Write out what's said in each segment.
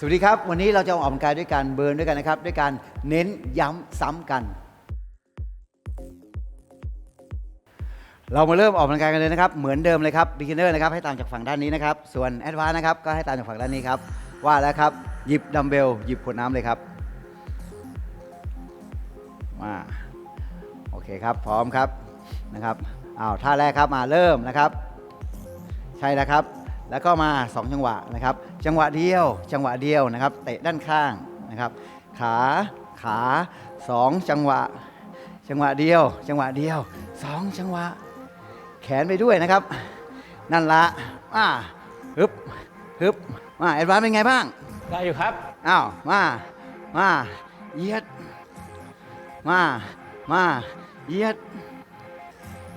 สวัสดีครับ วันนี้เราจะออกกำลังกายด้วยการเบิร์นด้วยกันนะครับ ด้วยการเน้นย้ำซ้ำกัน เรามาเริ่มออกกำลังกายกันเลยนะครับ เหมือนเดิมเลยครับ beginner นะครับให้ตามจากฝั่งด้านนี้นะครับ ส่วน advanced นะครับก็ให้ตามจากฝั่งด้านนี้ครับว่าแล้วครับ หยิบดัมเบลหยิบขวดน้ำเลยครับมาโอเคครับพร้อมครับนะครับอ้าวท่าแรกครับมาเริ่มนะครับ ใช่แล้วครับ แล้วก็มา 2 จังหวะนะครับ จังหวะเดียว จังหวะเดียวนะครับ เตะด้านข้างนะครับ ขา ขา 2 จังหวะ จังหวะเดียว จังหวะเดียว 2 จังหวะ แขนไปด้วยนะครับ นั่นละมาฮึบฮึบมาแอดวานเป็นไงบ้าง ได้อยู่ครับ อ้าว มา มาเหยียด มา มาเหยียด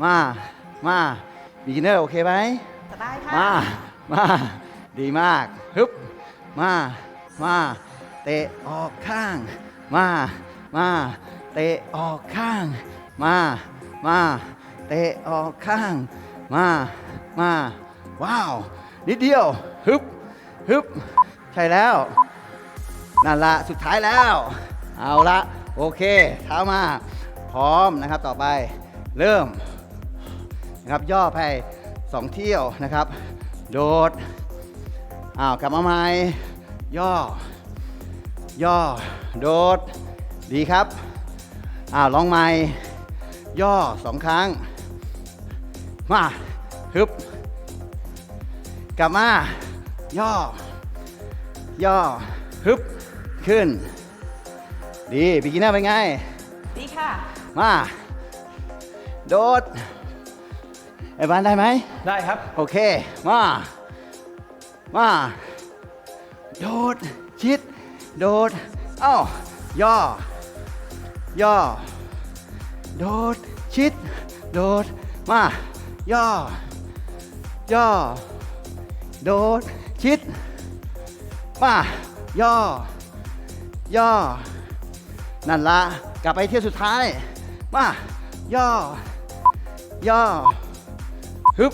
มา มา บิกินเนอร์โอเคไหมสบายค่ะมา มา ดีมากฮึบมา มา เตะออกข้าง มา มา เตะออกข้าง มา มา เตะออกข้าง มา มา ว้าว นิดเดียวฮึบฮึบใช่แล้ว นั่นละสุดท้ายแล้ว เอาละโอเค เท้ามา พร้อมนะครับ ต่อไป เริ่มนะครับ ย่อไปสองเที่ยวนะครับ โดด อ้าวกลับมาใหม่ ย่อ ย่อ โดด ดีครับ อ้าวลองใหม่ ย่อสองครั้ง มาฮึบ กลับมา ย่อ ย่อฮึบ ขึ้น ดีบิกินเนอร์เป็นไง ดีค่ะ มา โดด ไอ้บ้านได้ไหม ได้ครับ โอเค มา มา โดด ชิด โดด เอ้า ย่อ ย่อ โดด ชิด โดด มา ย่อ ย่อ โดด ชิด มา ย่อ ย่อ นั่นละ กลับไปเที่ยวสุดท้าย มา ย่อ ย่อ ฮึบ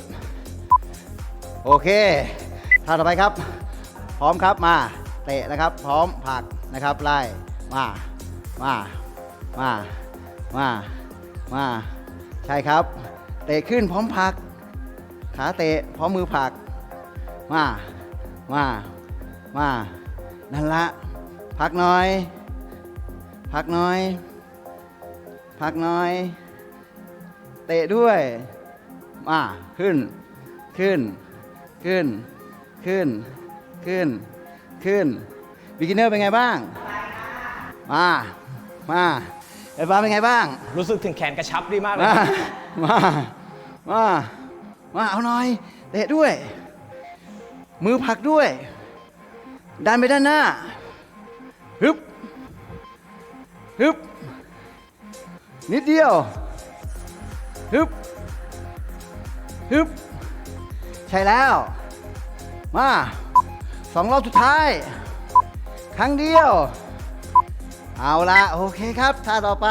โอเคท่าต่อไปครับ พร้อมครับมาเตะนะครับ พร้อมผักนะครับไล่มามามามามาใช่ครับ เตะขึ้นพร้อมผัก ขาเตะพร้อมมือผัก มามามานั่นละพักน่อย พักน่อย พักน่อย เตะด้วย มาขึ้น ขึ้น ขึ้น ขึ้น ขึ้น ขึ้นบิกินเนอร์เป็นไงบ้าง มา มาเอฟ้าเป็นไงบ้าง รู้สึกถึงแขนกระชับดีมากเลยมาครับมา มา มา เอาหน่อย เตะด้วย มือผลักด้วย ดันไปด้านหน้า ฮึบ ฮึบ นิดเดียว ฮึบ ฮึบใช่แล้ว มาสองรอบสุดท้าย ครั้งเดียว เอาละโอเคครับท่าต่อไป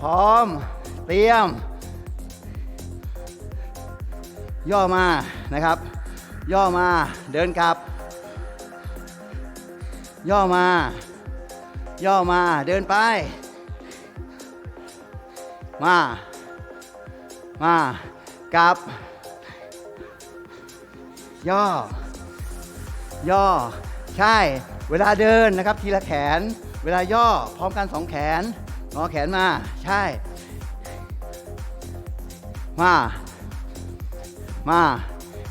พร้อม เตรียม ย่อมานะครับ ย่อมาเดินกลับ ย่อมา ย่อมาเดินไป มา มา กับ ย่อ ย่อ ใช่ เวลาเดินนะครับทีละแขน เวลาย่อพร้อมกันสองแขนงอแขนมา ใช่ มา มา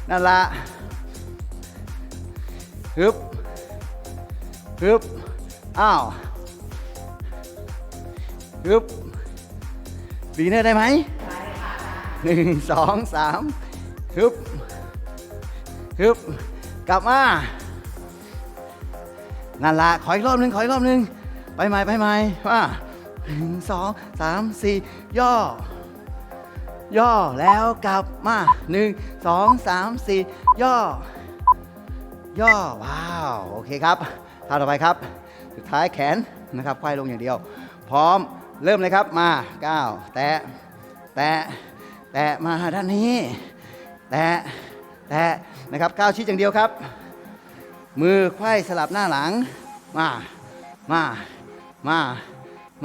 นั่นละฮึบฮึบอ้าวฮึบบีเนอร์ได้ไหม หนึ่งสองสามฮึบฮึบกลับมานั่นละขออีกรอบหนึ่งขออีกรอบหนึ่งไปใหม่ไปใหม่มาหนึ่งสองสามสี่ย่อ ย่อแล้วกลับมาหนึ่งสองสามสี่ย่อ ย่อ ว้าว โอเคครับท่าต่อไปครับ สุดท้ายแขนนะครับควายลงอย่างเดียว พร้อมเริ่มเลยครับมาก้าวแตะ แตะ แตะมาด้านนี้ แตะ แตะนะครับก้าวชิดอย่างเดียวครับ มือไขว้สลับหน้าหลัง มา มา มา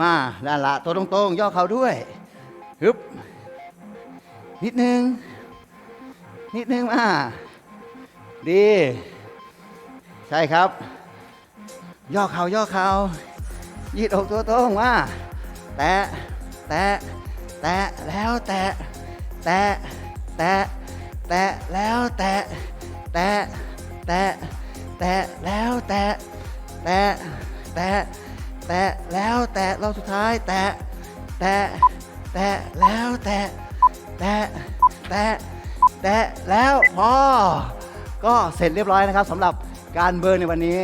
มาด้านละตัวตรงๆ ย่อเข่าด้วยฮึบนิดนึง นิดนึงมา ดี ใช่ครับ ย่อเข่าย่อเข่ายืดอกตัวตรงมา แตะ แตะ แตะ แล้วแตะ แตะแตะแตะแล้วแตะแตะแตะแตะแล้วแตะแตะแตะแตะแล้วแตะรอบสุดท้ายแตะแตะแตะแล้วแตะแตะแตะแตะแล้วพอก็เสร็จเรียบร้อยนะครับสำหรับการเบิร์นในวันนี้